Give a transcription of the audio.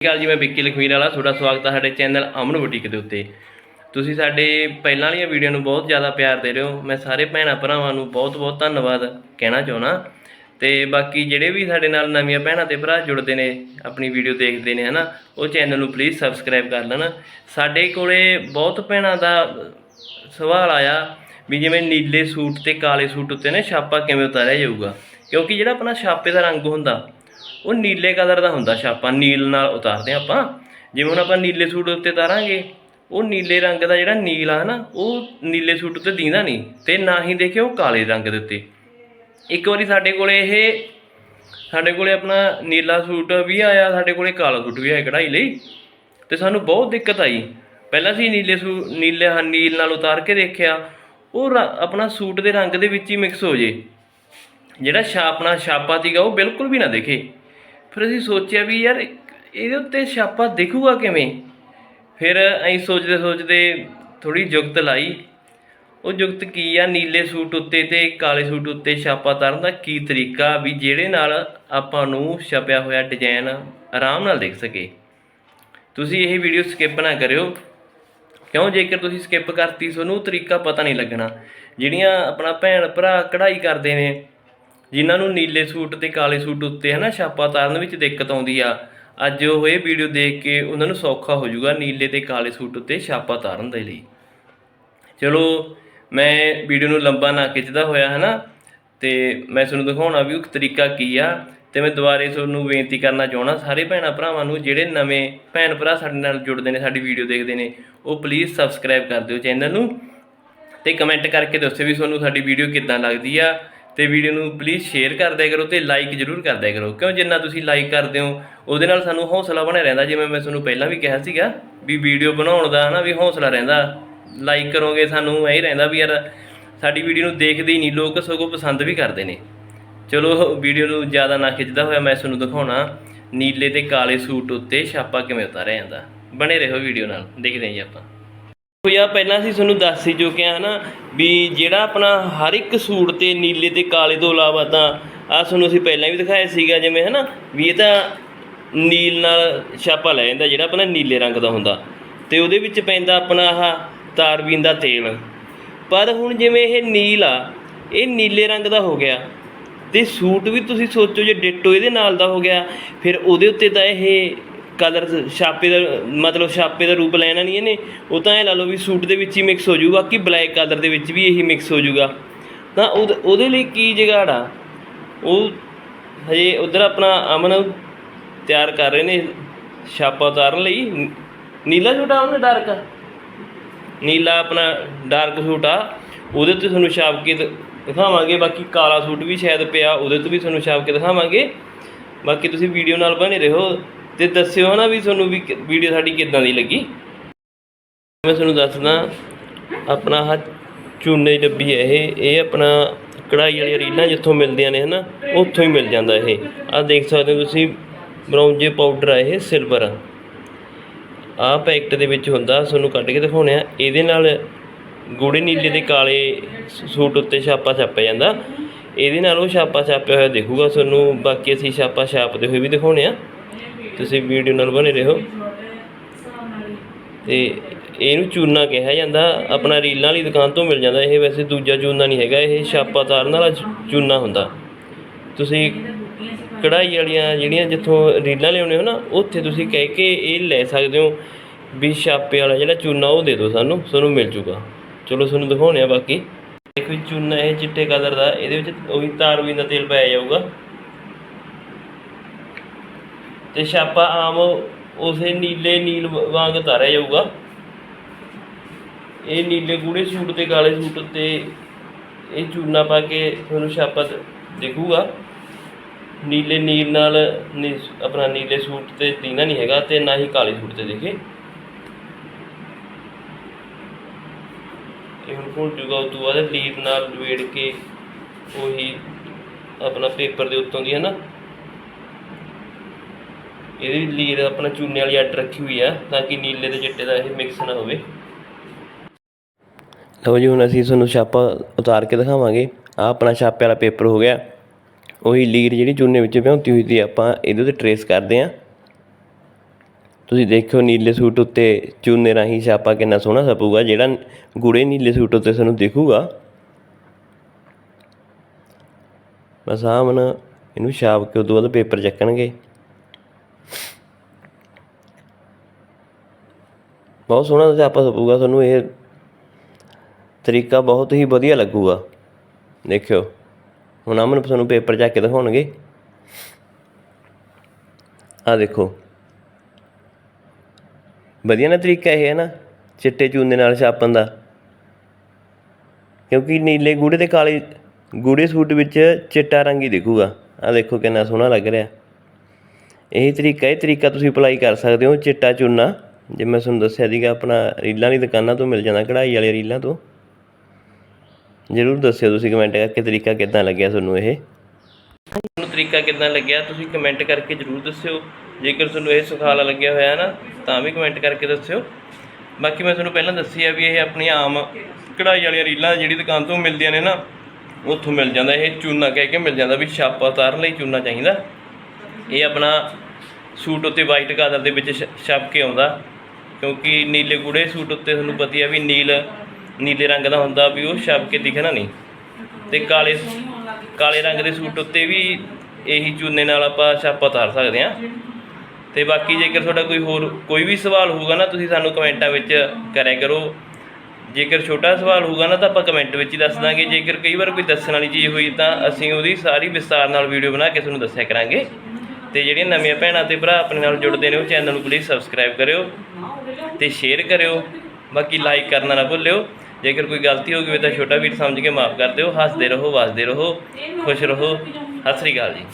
ਸਤਿ ਸ਼੍ਰੀ ਅਕਾਲ ਜੀ, ਮੈਂ ਵਿੱਕੀ ਲਖਵੀਰ ਵਾਲਾ। ਤੁਹਾਡਾ ਸਵਾਗਤ ਹੈ ਸਾਡੇ ਚੈਨਲ ਅਮਨ ਬੁਟੀਕ ਦੇ ਉੱਤੇ। ਤੁਸੀਂ ਸਾਡੇ ਪਹਿਲਾਂ ਵਾਲੀਆਂ ਵੀਡੀਓ ਨੂੰ ਬਹੁਤ ਜ਼ਿਆਦਾ ਪਿਆਰ ਦੇ ਰਹੇ ਹੋ। ਮੈਂ ਸਾਰੇ ਭੈਣਾਂ ਭਰਾਵਾਂ ਨੂੰ ਬਹੁਤ-ਬਹੁਤ ਧੰਨਵਾਦ ਕਹਿਣਾ ਚਾਹੁੰਦਾ। ਤੇ ਬਾਕੀ ਜਿਹੜੇ ਵੀ ਸਾਡੇ ਨਾਲ ਨਵੀਆਂ ਭੈਣਾਂ ਤੇ ਭਰਾ ਜੁੜਦੇ ਨੇ, ਆਪਣੀ ਵੀਡੀਓ ਦੇਖਦੇ ਨੇ, ਹਨਾ, ਉਹ ਚੈਨਲ ਨੂੰ ਪਲੀਜ਼ ਸਬਸਕ੍ਰਾਈਬ ਕਰ ਲੈਣ। ਸਾਡੇ ਕੋਲੇ ਬਹੁਤ ਭੈਣਾਂ ਦਾ ਸਵਾਲ ਆਇਆ ਵੀ ਜਿਵੇਂ ਨੀਲੇ ਸੂਟ ਤੇ ਕਾਲੇ ਸੂਟ ਉੱਤੇ ਨਾ ਛਾਪਾ ਕਿਵੇਂ ਉਤਾਰਿਆ ਜਾਊਗਾ? ਕਿਉਂਕਿ ਜਿਹੜਾ ਆਪਣਾ ਛਾਪੇ ਦਾ ਰੰਗ ਹੁੰਦਾ ਉਹ ਨੀਲੇ ਕਲਰ ਦਾ ਹੁੰਦਾ ਛਾਪਾ ਨੀਲ ਨਾਲ ਉਤਾਰਦੇ ਹਾਂ ਆਪਾਂ। ਜਿਵੇਂ ਹੁਣ ਆਪਾਂ ਨੀਲੇ ਸੂਟ ਉੱਤੇ ਉਤਾਰਾਂਗੇ ਉਹ ਨੀਲੇ ਰੰਗ ਦਾ ਜਿਹੜਾ ਨੀਲ ਆ ਨਾ, ਉਹ ਨੀਲੇ ਸੂਟ ਉੱਤੇ ਦੀਂਦਾ ਨਹੀਂ ਤੇ ਨਾ ਹੀ ਦੇਖੇ ਉਹ ਕਾਲੇ ਰੰਗ ਦੇ ਉੱਤੇ। ਇੱਕ ਵਾਰੀ ਸਾਡੇ ਕੋਲੇ ਇਹ, ਸਾਡੇ ਕੋਲੇ ਆਪਣਾ ਨੀਲਾ ਸੂਟ ਵੀ ਆਇਆ, ਸਾਡੇ ਕੋਲੇ ਕਾਲਾ ਸੂਟ ਵੀ ਆਇਆ ਕਢਾਈ ਲਈ, ਤੇ ਸਾਨੂੰ ਬਹੁਤ ਦਿੱਕਤ ਆਈ। ਪਹਿਲਾਂ ਅਸੀਂ ਨੀਲੇ ਸੂ, ਨੀਲੇ ਨੀਲ ਨਾਲ ਉਤਾਰ ਕੇ ਦੇਖਿਆ, ਉਹ ਰ- ਆਪਣਾ ਸੂਟ ਦੇ ਰੰਗ ਦੇ ਵਿੱਚ ਹੀ ਮਿਕਸ ਹੋ ਜੇ। ਜਿਹੜਾ ਛਾਪਣਾ, ਛਾਪਾ ਸੀਗਾ ਉਹ ਬਿਲਕੁਲ ਵੀ ਨਾ ਦਿਖੇ। ਫਿਰ ਅਸੀਂ ਸੋਚਿਆ ਵੀ ਯਾਰ ਇਹਦੇ ਉੱਤੇ ਛਾਪਾ ਦਿਖੂਗਾ ਕਿਵੇਂ? ਫਿਰ ਅਸੀਂ ਸੋਚਦੇ ਸੋਚਦੇ ਥੋੜੀ ਜੁਗਤ ਲਾਈ। ਉਹ ਜੁਗਤ ਕੀ ਆ? ਨੀਲੇ ਸੂਟ ਉੱਤੇ ਤੇ ਕਾਲੇ ਸੂਟ ਉੱਤੇ ਛਾਪਾ ਤਾਰਨ ਦਾ ਕੀ ਤਰੀਕਾ? ਵੀ ਜਿਹੜੇ ਨਾਲ ਆਪਾਂ ਨੂੰ ਛਪਿਆ ਹੋਇਆ ਡਿਜ਼ਾਈਨ ਆਰਾਮ ਨਾਲ ਦੇਖ ਸਕੇ। ਤੁਸੀਂ ਇਹ ਵੀਡੀਓ ਸਕਿਪ ਨਾ ਕਰਿਓ। ਕਿਉਂ? ਜੇਕਰ ਤੁਸੀਂ ਸਕਿਪ ਕਰਤੀ, ਤੁਹਾਨੂੰ ਤਰੀਕਾ ਪਤਾ ਨਹੀਂ ਲੱਗਣਾ। ਜਿਹੜੀਆਂ ਆਪਣਾ ਭੈਣ ਭਰਾ ਕਢਾਈ ਕਰਦੇ ਨੇ ਜਿਨ੍ਹਾਂ ਨੂੰ ਨੀਲੇ ਸੂਟ ਤੇ ਕਾਲੇ ਸੂਟ ਉੱਤੇ ਹੈ ਨਾ ਛਾਪਾ ਤਾਰਨ ਵਿੱਚ ਦਿੱਕਤ ਆਉਂਦੀ ਆ, ਅੱਜ ਉਹ ਇਹ ਵੀਡੀਓ ਦੇਖ ਕੇ ਉਹਨਾਂ ਨੂੰ ਸੌਖਾ ਹੋ ਜਾਊਗਾ ਨੀਲੇ ਤੇ ਕਾਲੇ ਸੂਟ ਉੱਤੇ ਛਾਪਾ ਤਾਰਨ ਦੇ ਲਈ। ਚਲੋ, ਮੈਂ ਵੀਡੀਓ ਨੂੰ ਲੰਬਾ ਨਾ ਖਿੱਚਦਾ ਹੋਇਆ ਹੈ ਨਾ ਤੇ ਮੈਂ ਤੁਹਾਨੂੰ ਦਿਖਾਉਣਾ ਵੀ ਉਹ ਤਰੀਕਾ ਕੀ ਆ, ਤੇ ਮੈਂ ਦੁਬਾਰੇ ਤੁਹਾਨੂੰ ਬੇਨਤੀ ਕਰਨਾ ਚਾਹਣਾ ਸਾਰੇ ਭੈਣਾਂ ਭਰਾਵਾਂ ਨੂੰ ਜਿਹੜੇ ਨਵੇਂ ਭੈਣ ਭਰਾ ਸਾਡੇ ਨਾਲ ਜੁੜਦੇ ਨੇ, ਸਾਡੀ ਵੀਡੀਓ ਦੇਖਦੇ ਨੇ, ਉਹ ਪਲੀਜ਼ ਸਬਸਕ੍ਰਾਈਬ ਕਰ ਦਿਓ ਚੈਨਲ ਨੂੰ ਤੇ ਕਮੈਂਟ ਕਰਕੇ ਦੱਸਿਓ ਵੀ ਤੁਹਾਨੂੰ ਸਾਡੀ ਵੀਡੀਓ ਕਿੱਦਾਂ ਲੱਗਦੀ ਆ। ਤੇ ਵੀਡੀਓ ਨੂੰ ਪਲੀਜ਼ ਸ਼ੇਅਰ ਕਰ ਦਿਆ ਕਰੋ ਤੇ ਲਾਈਕ ਜ਼ਰੂਰ ਕਰ ਦਿਆ ਕਰੋ। ਕਿਉਂ ਜਿੰਨਾ ਤੁਸੀਂ ਲਾਈਕ ਕਰਦੇ ਹੋ, ਉਹਦੇ ਨਾਲ ਸਾਨੂੰ ਹੌਸਲਾ ਬਣਿਆ ਰਹਿੰਦਾ। ਜਿਵੇਂ ਮੈਂ ਤੁਹਾਨੂੰ ਪਹਿਲਾਂ ਵੀ ਕਿਹਾ ਸੀਗਾ ਵੀ ਵੀਡੀਓ ਬਣਾਉਣ ਦਾ ਹਨਾ ਵੀ ਹੌਸਲਾ ਰਹਿੰਦਾ। ਲਾਈਕ ਕਰੋਗੇ ਸਾਨੂੰ ਇਹ ਰਹਿੰਦਾ ਵੀ ਯਾਰ ਸਾਡੀ ਵੀਡੀਓ ਨੂੰ ਦੇਖਦੇ ਹੀ ਨਹੀਂ, ਲੋਕ ਸਗੋਂ ਪਸੰਦ ਵੀ ਕਰਦੇ ਨੇ। ਚਲੋ ਵੀਡੀਓ ਨੂੰ ਜ਼ਿਆਦਾ ਨਾ ਖਿੱਚਦਾ ਹੋਇਆ ਮੈਂ ਤੁਹਾਨੂੰ ਦਿਖਾਉਣਾ। ਨੀਲੇ ਤੇ ਕਾਲੇ ਸੂਟ ਉੱਤੇ ਛਾਪਾ ਕਿਵੇਂ ਉਤਾਰਿਆ ਜਾਂਦਾ। ਬਣੇ ਰਹੋ ਵੀਡੀਓ ਨਾਲ। ਦੇਖਦੇ ਹਾਂ ਜੀ ਆਪਾਂ। ਹੋਇਆ, ਪਹਿਲਾਂ ਅਸੀਂ ਤੁਹਾਨੂੰ ਦੱਸ ਹੀ ਚੁੱਕੇ ਹਾਂ ਨਾ ਵੀ ਜਿਹੜਾ ਆਪਣਾ ਹਰ ਇੱਕ ਸੂਟ ਤੇ ਨੀਲੇ ਤੇ ਕਾਲੇ ਤੋਂ ਇਲਾਵਾ ਤਾਂ ਆ ਤੁਹਾਨੂੰ ਅਸੀਂ ਪਹਿਲਾਂ ਵੀ ਦਿਖਾਇਆ ਸੀਗਾ, ਜਿਵੇਂ ਹਨਾ, ਵੀ ਇਹ ਤਾਂ ਨੀਲ ਨਾਲ ਛਾਪਾ ਲੈ ਜਾਂਦਾ, ਜਿਹੜਾ ਆਪਣਾ ਨੀਲੇ ਰੰਗ ਦਾ ਹੁੰਦਾ, ਤੇ ਉਹਦੇ ਵਿੱਚ ਪੈਂਦਾ ਆਪਣਾ ਆਹ ਤਾਰਬੀਨ ਦਾ ਤੇਲ। ਪਰ ਹੁਣ ਜਿਵੇਂ ਇਹ ਨੀਲ ਆ, ਇਹ ਨੀਲੇ ਰੰਗ ਦਾ ਹੋ ਗਿਆ, ਤੇ ਸੂਟ ਵੀ ਤੁਸੀਂ ਸੋਚੋ ਜੇ ਡਿਟੋ ਇਹਦੇ ਨਾਲ ਦਾ ਹੋ ਗਿਆ, ਫਿਰ ਉਹਦੇ ਉੱਤੇ ਤਾਂ ਇਹ ਕਲਰ ਛਾਪੇ ਦਾ, ਮਤਲਬ ਛਾਪੇ ਦਾ ਰੂਪ ਲੈਣਾ ਨਹੀਂ ਇਹਨੇ ਉਹ ਤਾਂ ਇਹ ਲਾ ਲਓ ਵੀ ਸੂਟ ਦੇ ਵਿੱਚ ਹੀ ਮਿਕਸ ਹੋ ਜਾਊਗਾ ਕਿ ਬਲੈਕ ਕਲਰ ਦੇ ਵਿੱਚ ਵੀ ਇਹੀ ਮਿਕਸ ਹੋ ਜਾਊਗਾ। ਤਾਂ ਉਹਦੇ- ਉਹਦੇ ਲਈ ਕੀ ਜਗਾੜ ਆ? ਉਹ ਹਜੇ ਉਧਰ ਆਪਣਾ ਅਮਨ ਤਿਆਰ ਕਰ ਰਹੇ ਨੇ ਛਾਪਾ ਉਤਾਰਨ ਲਈ। ਨੀਲਾ ਸੂਟ ਆ ਉਹਨੇ ਡਾਰਕ ਨੀਲਾ ਆਪਣਾ ਡਾਰਕ ਸੂਟ ਆ। ਉਹਦੇ ਤੇ ਤੁਹਾਨੂੰ ਛਾਪ ਕੇ ਦਿਖਾਵਾਂਗੇ, ਬਾਕੀ ਕਾਲਾ ਸੂਟ ਵੀ ਸ਼ਾਇਦ ਪਿਆ, ਉਹਦੇ ਤੋਂ ਵੀ ਤੁਹਾਨੂੰ ਛਾਪ ਕੇ ਦਿਖਾਵਾਂਗੇ। ਬਾਕੀ ਤੁਸੀਂ ਵੀਡੀਓ ਨਾਲ ਬਣੇ ਰਹੋ। ਤੇ ਦੱਸਿਓ ਨਾ ਵੀ ਤੁਹਾਨੂੰ ਵੀ ਵੀਡੀਓ ਸਾਡੀ ਕਿੱਦਾਂ ਦੀ ਲੱਗੀ। ਮੈਂ ਤੁਹਾਨੂੰ ਦੱਸਦਾ, ਆਪਣਾ ਆਹ ਚੂਨੇ ਦੀ ਡੱਬੀ ਹੈ ਇਹ। ਇਹ ਆਪਣਾ ਕਢਾਈ ਵਾਲੀਆਂ ਰੀਲਾਂ ਜਿੱਥੋਂ ਮਿਲਦੀਆਂ ਨੇ, ਹਨਾ, ਉੱਥੋਂ ਹੀ ਮਿਲ ਜਾਂਦਾ ਇਹ। ਆਹ ਦੇਖ ਸਕਦੇ ਹੋ ਤੁਸੀਂ ਬਰਾਊਨਜੇ ਪਾਊਡਰ ਆ ਇਹ, ਸਿਲਵਰ। ਆਹ ਪੈਕਟ ਦੇ ਵਿੱਚ ਹੁੰਦਾ, ਤੁਹਾਨੂੰ ਕੱਢ ਕੇ ਦਿਖਾਉਣੇ ਆ। ਇਹਦੇ ਨਾਲ ਗੂੜੇ ਨੀਲੇ ਦੇ ਕਾਲੇ ਸੂਟ ਉੱਤੇ ਛਾਪਾ ਛਾਪਿਆ ਜਾਂਦਾ। ਇਹਦੇ ਨਾਲ ਉਹ ਛਾਪਾ ਛਾਪਿਆ ਹੋਇਆ ਦਿਖੂਗਾ ਤੁਹਾਨੂੰ, ਬਾਕੀ ਅਸੀਂ ਛਾਪਾ ਛਾਪਦੇ ਹੋਏ ਵੀ ਦਿਖਾਉਣੇ ਆ। ਤੁਸੀਂ ਵੀਡੀਓ ਨਾਲ ਬਣੇ ਰਹੋ। ਤੇ ਇਹਨੂੰ ਚੂਨਾ ਕਿਹਾ ਜਾਂਦਾ, ਆਪਣਾ ਰੀਲਾਂ ਵਾਲੀ ਦੁਕਾਨ ਤੋਂ ਮਿਲ ਜਾਂਦਾ। ਇਹ ਵੈਸੇ ਦੂਜਾ ਚੂਨਾ ਨਹੀਂ ਹੈਗਾ, ਇਹ ਛਾਪਾ ਤਾਰਨ ਵਾਲਾ ਚੂਨਾ ਹੁੰਦਾ। ਤੁਸੀਂ ਕਢਾਈ ਵਾਲੀਆਂ ਜਿਹੜੀਆਂ ਜਿੱਥੋਂ ਰੀਲਾਂ ਲਿਆਉਣੇ ਹੋ ਨਾ, ਉੱਥੇ ਤੁਸੀਂ ਕਹਿ ਕੇ ਇਹ ਲੈ ਸਕਦੇ ਹੋ ਵੀ ਛਾਪੇ ਵਾਲਾ ਜਿਹੜਾ ਚੂਨਾ ਉਹ ਦੇ ਦਿਓ ਸਾਨੂੰ, ਤੁਹਾਨੂੰ ਮਿਲ ਜੂਗਾ। ਚਲੋ ਤੁਹਾਨੂੰ ਦਿਖਾਉਣੇ ਆ ਬਾਕੀ। ਦੇਖੋ ਜੀ ਚੂਨਾ ਇਹ ਚਿੱਟੇ ਕਲਰ ਦਾ, ਇਹਦੇ ਵਿੱਚ ਉਹੀ ਤਾਰਬੀਨ ਦਾ ਤੇਲ ਪਾਇਆ ਜਾਊਗਾ। ਤੇ ਛਾਪਾ ਆਮ ਉਸੇ ਨੀਲੇ ਨੀਲ ਵਾਂਗ ਧਾਰਿਆ ਜਾਊਗਾ। ਇਹ ਨੀਲੇ ਗੂੜੇ ਸੂਟ ਤੇ ਕਾਲੇ ਸੂਟ ਤੇ ਇਹ ਚੂਨਾ ਪਾ ਕੇ ਤੁਹਾਨੂੰ ਛਾਪਾ ਦਿਖੂਗਾ। ਨੀਲੇ ਨੀਲ ਨਾਲ ਨੀ- ਆਪਣਾ ਨੀਲੇ ਸੂਟ ਤੇ ਦੀਨਾ ਨਹੀਂ ਹੈਗਾ ਤੇ ਨਾ ਹੀ ਕਾਲੇ ਸੂਟ ਤੇ ਦੇਖੇ। ਇਹ ਹੁਣ ਭੁੱਲ ਜੂਗਾ ਉਸ ਤੋਂ ਬਾਅਦ ਲੀਰ ਨਾਲ ਲਵੇੜ ਕੇ ਉਹੀ ਆਪਣਾ ਪੇਪਰ ਦੇ ਉੱਤੋਂ ਦੀ, ਹੈ ਨਾ? ਇਹਦੇ ਇਹਦੀ ਲੀਰ ਆਪਣਾ ਚੂਨੇ ਵਾਲੀ ਅੱਡ ਰੱਖੀ ਹੋਈ ਆ, ਤਾਂ ਕਿ ਨੀਲੇ ਤੇ ਚਿੱਟੇ ਦਾ ਇਹ ਮਿਕਸ ਨਾ ਹੋਵੇ। ਲਓ ਜੀ, ਹੁਣ ਅਸੀਂ ਤੁਹਾਨੂੰ ਛਾਪਾ ਉਤਾਰ ਕੇ ਦਿਖਾਵਾਂਗੇ। ਆ ਆਪਣਾ ਛਾਪੇ ਵਾਲਾ ਪੇਪਰ ਹੋ ਗਿਆ। ਉਹੀ ਲੀਰ ਜਿਹੜੀ ਚੂਨੇ ਵਿੱਚ ਭਿਉਂਤੀ ਹੋਈ ਸੀ, ਆਪਾਂ ਇਹਦੇ ਤੇ ਟਰੇਸ ਕਰਦੇ ਆਂ ਤੁਸੀਂ ਦੇਖਿਓ, ਨੀਲੇ ਸੂਟ ਉੱਤੇ ਚੂਨੇ ਰਾਹੀਂ ਛਾਪਾ ਕਿੰਨਾ ਸੋਹਣਾ ਛਪੂਗਾ, ਜਿਹੜਾ ਗੂੜੇ ਨੀਲੇ ਸੂਟ ਉੱਤੇ ਤੁਹਾਨੂੰ ਦਿਖੂਗਾ। ਬਸ ਆਹ ਮਨ ਇਹਨੂੰ ਛਾਪ ਕੇ ਉਦੋਂ ਬਾਅਦ ਪੇਪਰ ਚੱਕਣਗੇ। ਬਹੁਤ ਸੋਹਣਾ ਛਾਪਾ ਛਪੂਗਾ ਤੁਹਾਨੂੰ ਇਹ ਤਰੀਕਾ ਬਹੁਤ ਹੀ ਵਧੀਆ ਲੱਗੂਗਾ। ਦੇਖਿਓ, ਹੁਣ ਅਮਨ ਤੁਹਾਨੂੰ ਪੇਪਰ ਚੱਕ ਕੇ ਦਿਖਾਉਣਗੇ। ਆ ਦੇਖੋ। ਵਧੀਆ ਨਾ ਤਰੀਕਾ ਇਹ ਹੈ ਨਾ, ਚਿੱਟੇ ਚੂਨੇ ਨਾਲ ਛਾਪਣ ਦਾ। ਕਿਉਂਕਿ ਨੀਲੇ ਗੂੜੇ ਤੇ ਕਾਲੇ, ਗੂੜੇ ਸੂਟ ਵਿੱਚ ਚਿੱਟਾ ਰੰਗ ਹੀ ਦਿਖੂਗਾ। ਆ ਦੇਖੋ ਕਿੰਨਾ ਸੋਹਣਾ ਲੱਗ ਰਿਹਾ। ਇਹ ਤਰੀਕਾ ਇਹ ਤਰੀਕਾ ਤੁਸੀਂ ਅਪਲਾਈ ਕਰ ਸਕਦੇ ਹੋ, ਚਿੱਟਾ ਚੂਨਾ। ਜੇ ਮੈਂ ਤੁਹਾਨੂੰ ਦੱਸਿਆ ਸੀਗਾ, ਆਪਣਾ ਰੀਲਾਂ ਦੀ ਦੁਕਾਨਾਂ ਤੋਂ ਮਿਲ ਜਾਂਦਾ, ਕਢਾਈ ਵਾਲੇ ਰੀਲਾਂ ਤੋਂ। ਜ਼ਰੂਰ ਦੱਸਿਓ ਤੁਸੀਂ ਕਮੈਂਟ ਕਰਕੇ ਤਰੀਕਾ ਕਿੱਦਾਂ ਲੱਗਿਆ ਤੁਹਾਨੂੰ ਇਹ? ਤੁਹਾਨੂੰ ਤਰੀਕਾ ਕਿੱਦਾਂ ਲੱਗਿਆ, ਤੁਸੀਂ ਕਮੈਂਟ ਕਰਕੇ ਜ਼ਰੂਰ ਦੱਸਿਓ। ਜੇਕਰ ਤੁਹਾਨੂੰ ਇਹ ਸੁਖਾਲਾ ਲੱਗਿਆ ਹੋਇਆ ਹੈ ਨਾ, ਤਾਂ ਵੀ ਕਮੈਂਟ ਕਰਕੇ ਦੱਸਿਓ। ਬਾਕੀ ਮੈਂ ਤੁਹਾਨੂੰ ਪਹਿਲਾਂ ਦੱਸੀ ਆ ਵੀ ਇਹ ਆਪਣੀ ਆਮ ਕਢਾਈ ਵਾਲੀਆਂ ਰੀਲਾਂ ਜਿਹੜੀ ਦੁਕਾਨ ਤੋਂ ਮਿਲਦੀਆਂ ਨੇ ਨਾ, ਉੱਥੋਂ ਮਿਲ ਜਾਂਦਾ। ਇਹ ਚੂਨਾ ਕਹਿ ਕੇ ਮਿਲ ਜਾਂਦਾ ਵੀ ਛਾਪਾ ਉਤਾਰਨ ਲਈ ਚੂਨਾ ਚਾਹੀਦਾ। ਇਹ ਆਪਣਾ ਸੂਟ ਉੱਤੇ ਵਾਈਟ ਕਾਲਰ ਦੇ ਵਿੱਚ ਛ- ਛਪ ਕੇ ਆਉਂਦਾ। ਕਿਉਂਕਿ ਨੀਲੇ ਗੂੜੇ ਸੂਟ ਉੱਤੇ ਤੁਹਾਨੂੰ ਪਤਾ ਹੀ ਆ ਵੀ ਨੀਲ, ਨੀਲੇ ਰੰਗ ਦਾ ਹੁੰਦਾ ਵੀ ਉਹ ਛਪ ਕੇ ਦਿਖਣਾ ਨਹੀਂ। ਤੇ ਕਾਲੇ ਕਾਲੇ ਰੰਗ ਦੇ ਸੂਟ ਉੱਤੇ ਵੀ ਇਹੀ ਚੂਨੇ ਨਾਲ ਆਪਾਂ ਛਾਪਾ ਉਤਾਰ ਸਕਦੇ ਹਾਂ। ਤੇ ਬਾਕੀ ਜੇਕਰ ਤੁਹਾਡਾ ਕੋਈ ਹੋਰ, ਕੋਈ ਵੀ ਸਵਾਲ ਹੋਊਗਾ ਨਾ, ਤੁਸੀਂ ਸਾਨੂੰ ਕਮੈਂਟਾਂ ਵਿੱਚ ਕਰਿਆ ਕਰੋ। ਜੇਕਰ ਛੋਟਾ ਸਵਾਲ ਹੋਊਗਾ ਨਾ, ਤਾਂ ਆਪਾਂ ਕਮੈਂਟ ਵਿੱਚ ਹੀ ਦੱਸ ਦਾਂਗੇ। ਜੇਕਰ ਕਈ ਵਾਰ ਕੋਈ ਦੱਸਣ ਵਾਲੀ ਚੀਜ਼ ਹੋਈ ਤਾਂ ਅਸੀਂ ਉਹਦੀ ਸਾਰੀ ਵਿਸਤਾਰ ਨਾਲ ਵੀਡੀਓ ਬਣਾ ਕੇ ਤੁਹਾਨੂੰ ਦੱਸਿਆ ਕਰਾਂਗੇ। ਤੇ ਜਿਹੜੀਆਂ ਨਵੀਆਂ ਭੈਣਾਂ ਤੇ ਭਰਾ ਆਪਣੇ ਨਾਲ ਜੁੜਦੇ ਨੇ, ਉਹ ਚੈਨਲ ਨੂੰ ਪਲੀਜ਼ ਸਬਸਕ੍ਰਾਈਬ ਕਰਿਓ ਤੇ ਸ਼ੇਅਰ ਕਰਿਓ। ਬਾਕੀ ਲਾਈਕ ਕਰਨਾ ਨਾ ਭੁੱਲਿਓ। ਜੇਕਰ ਕੋਈ ਗਲਤੀ ਹੋ ਗਈ ਤਾਂ ਛੋਟਾ ਵੀਰ ਸਮਝ ਕੇ ਮਾਫ ਕਰ ਦਿਓ। ਹੱਸਦੇ ਰਹੋ ਵਸਦੇ ਰਹੋ, ਖੁਸ਼ ਰਹੋ। ਸਤਿ ਸ੍ਰੀ ਅਕਾਲ ਜੀ।